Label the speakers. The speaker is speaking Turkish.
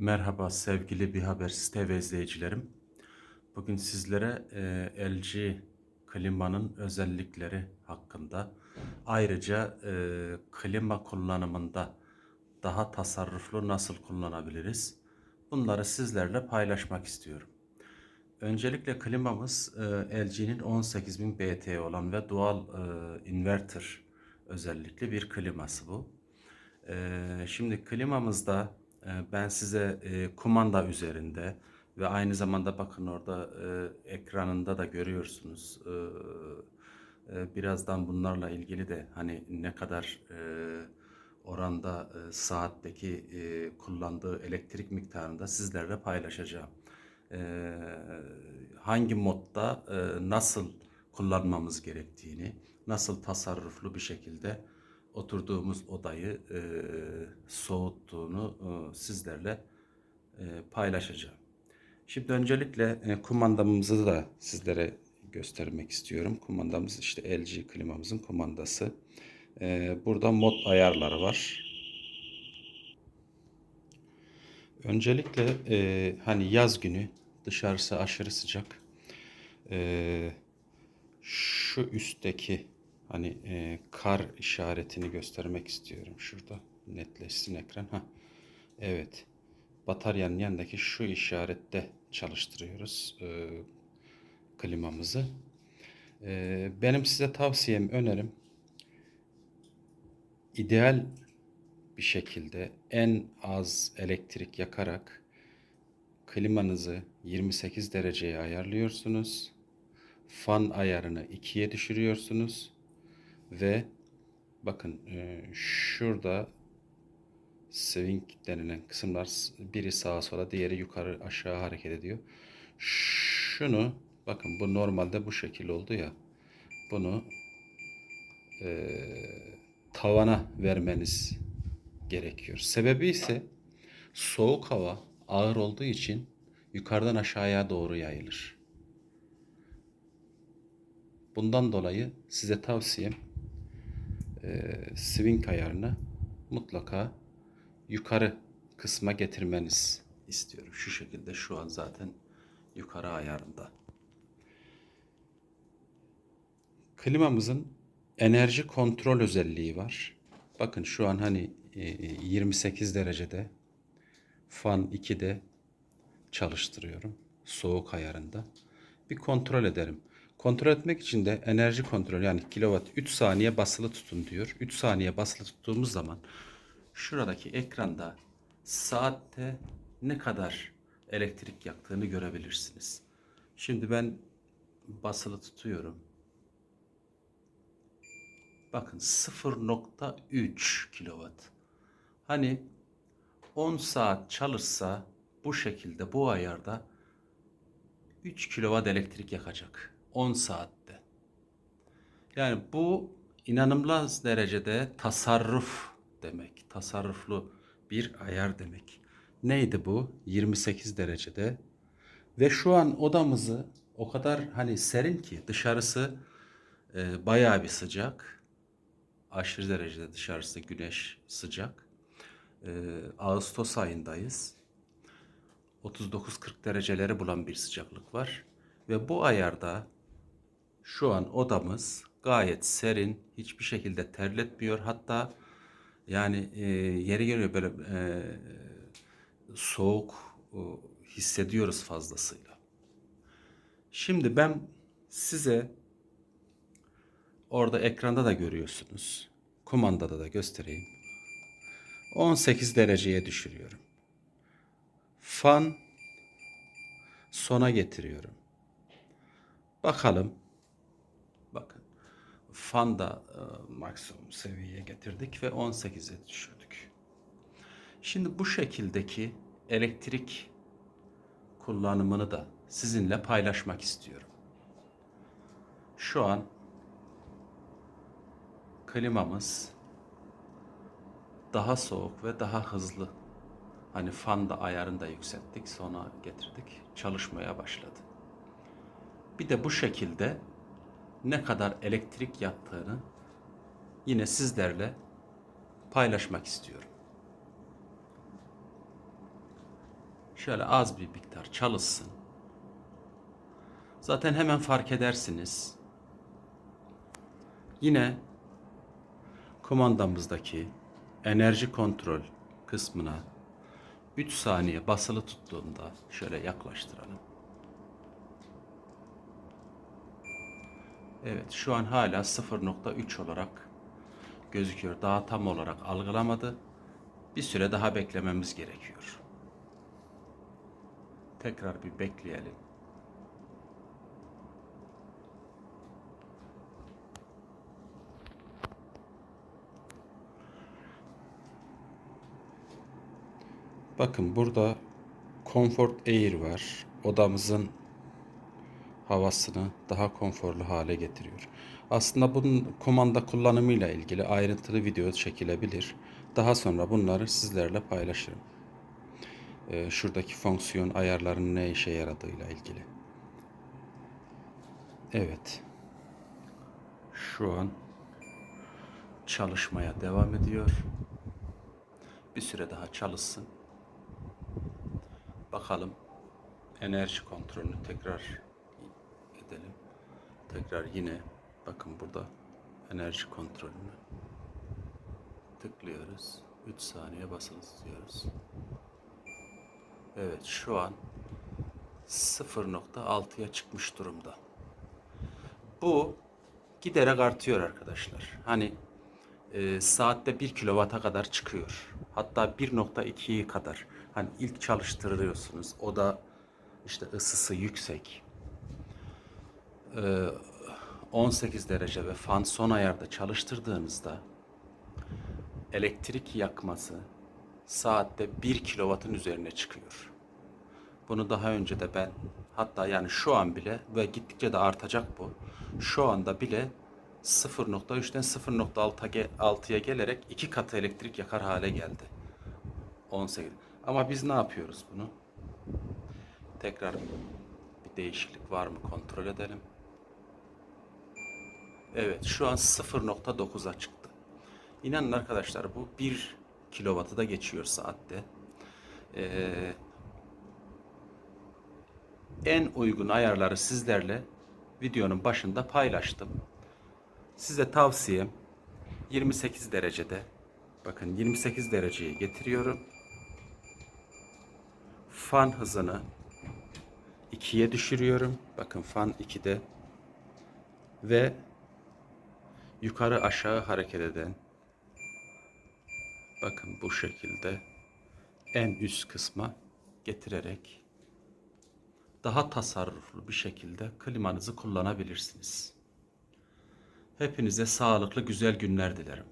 Speaker 1: Merhaba sevgili Bir Haber TV izleyicilerim. Bugün sizlere e, LG klimanın özellikleri hakkında ayrıca e, klima kullanımında daha tasarruflu nasıl kullanabiliriz? Bunları sizlerle paylaşmak istiyorum. Öncelikle klimamız e, LG'nin 18000 BT olan ve dual e, inverter özellikli bir kliması bu. Ee, şimdi klimamızda e, ben size e, kumanda üzerinde ve aynı zamanda bakın orada e, ekranında da görüyorsunuz. Ee, e, birazdan bunlarla ilgili de hani ne kadar oranda saatteki kullandığı elektrik miktarını da sizlerle paylaşacağım. Ee, hangi modda nasıl kullanmamız gerektiğini, nasıl tasarruflu bir şekilde oturduğumuz odayı e, soğuttuğunu e, sizlerle e, paylaşacağım. Şimdi öncelikle e, kumandamızı da sizlere göstermek istiyorum. Kumandamız işte LG klimamızın kumandası. E, burada mod ayarları var. Öncelikle e, hani yaz günü dışarısı aşırı sıcak. E, şu üstteki hani e, kar işaretini göstermek istiyorum. Şurada netleşsin ekran. Ha. Evet. Bataryanın yanındaki şu işarette çalıştırıyoruz e, klimamızı. E, benim size tavsiyem, önerim ideal bir şekilde en az elektrik yakarak klimanızı 28 dereceye ayarlıyorsunuz. Fan ayarını 2'ye düşürüyorsunuz ve bakın e, şurada swing denilen kısımlar biri sağa sola diğeri yukarı aşağı hareket ediyor. Şunu bakın bu normalde bu şekil oldu ya bunu e, tavana vermeniz gerekiyor. Sebebi ise soğuk hava ağır olduğu için yukarıdan aşağıya doğru yayılır. Bundan dolayı size tavsiyem e, swing ayarını mutlaka yukarı kısma getirmeniz istiyorum. Şu şekilde şu an zaten yukarı ayarında. Klimamızın enerji kontrol özelliği var. Bakın şu an hani e, 28 derecede fan 2'de çalıştırıyorum. Soğuk ayarında. Bir kontrol ederim. Kontrol etmek için de enerji kontrol yani kilowatt 3 saniye basılı tutun diyor. 3 saniye basılı tuttuğumuz zaman şuradaki ekranda saatte ne kadar elektrik yaktığını görebilirsiniz. Şimdi ben basılı tutuyorum. Bakın 0.3 kilowatt. Hani 10 saat çalışsa bu şekilde bu ayarda 3 kilowatt elektrik yakacak. 10 saatte. Yani bu inanılmaz derecede tasarruf demek. Tasarruflu bir ayar demek. Neydi bu? 28 derecede. Ve şu an odamızı o kadar hani serin ki dışarısı e, bayağı bir sıcak. Aşırı derecede dışarısı güneş sıcak. E, Ağustos ayındayız. 39-40 dereceleri bulan bir sıcaklık var. Ve bu ayarda şu an odamız gayet serin, hiçbir şekilde terletmiyor. Hatta yani e, yeri geliyor böyle e, soğuk e, hissediyoruz fazlasıyla. Şimdi ben size orada ekranda da görüyorsunuz. Kumandada da göstereyim. 18 dereceye düşürüyorum. Fan sona getiriyorum. Bakalım. Fan da e, maksimum seviyeye getirdik ve 18'e düşürdük. Şimdi bu şekildeki elektrik kullanımını da sizinle paylaşmak istiyorum. Şu an klimamız daha soğuk ve daha hızlı. Hani fan da ayarını da yükselttik, sonra getirdik. Çalışmaya başladı. Bir de bu şekilde ne kadar elektrik yaktığını yine sizlerle paylaşmak istiyorum. Şöyle az bir miktar çalışsın. Zaten hemen fark edersiniz. Yine kumandamızdaki enerji kontrol kısmına 3 saniye basılı tuttuğunda şöyle yaklaştıralım. Evet şu an hala 0.3 olarak gözüküyor. Daha tam olarak algılamadı. Bir süre daha beklememiz gerekiyor. Tekrar bir bekleyelim. Bakın burada Comfort Air var. Odamızın havasını daha konforlu hale getiriyor. Aslında bunun kumanda kullanımıyla ilgili ayrıntılı video çekilebilir. Daha sonra bunları sizlerle paylaşırım. Ee, şuradaki fonksiyon ayarlarının ne işe yaradığıyla ilgili. Evet. Şu an çalışmaya devam ediyor. Bir süre daha çalışsın. Bakalım enerji kontrolünü tekrar. Tekrar yine bakın burada enerji kontrolünü tıklıyoruz. 3 saniye basılı tutuyoruz. Evet şu an 0.6'ya çıkmış durumda. Bu giderek artıyor arkadaşlar. Hani e, saatte 1 kilovata kadar çıkıyor. Hatta 1.2'ye kadar. Hani ilk çalıştırıyorsunuz. O da işte ısısı yüksek. E, 18 derece ve fan son ayarda çalıştırdığınızda elektrik yakması saatte 1 kilovatın üzerine çıkıyor. Bunu daha önce de ben hatta yani şu an bile ve gittikçe de artacak bu. Şu anda bile 0.3'ten 0.6'ya gelerek iki katı elektrik yakar hale geldi. 18. Ama biz ne yapıyoruz bunu? Tekrar bir değişiklik var mı kontrol edelim. Evet şu an 0.9'a çıktı. İnanın arkadaşlar bu 1 kilovatı da geçiyor saatte. Ee, en uygun ayarları sizlerle videonun başında paylaştım. Size tavsiyem 28 derecede bakın 28 dereceyi getiriyorum. Fan hızını 2'ye düşürüyorum. Bakın fan 2'de ve yukarı aşağı hareket eden bakın bu şekilde en üst kısma getirerek daha tasarruflu bir şekilde klimanızı kullanabilirsiniz. Hepinize sağlıklı güzel günler dilerim.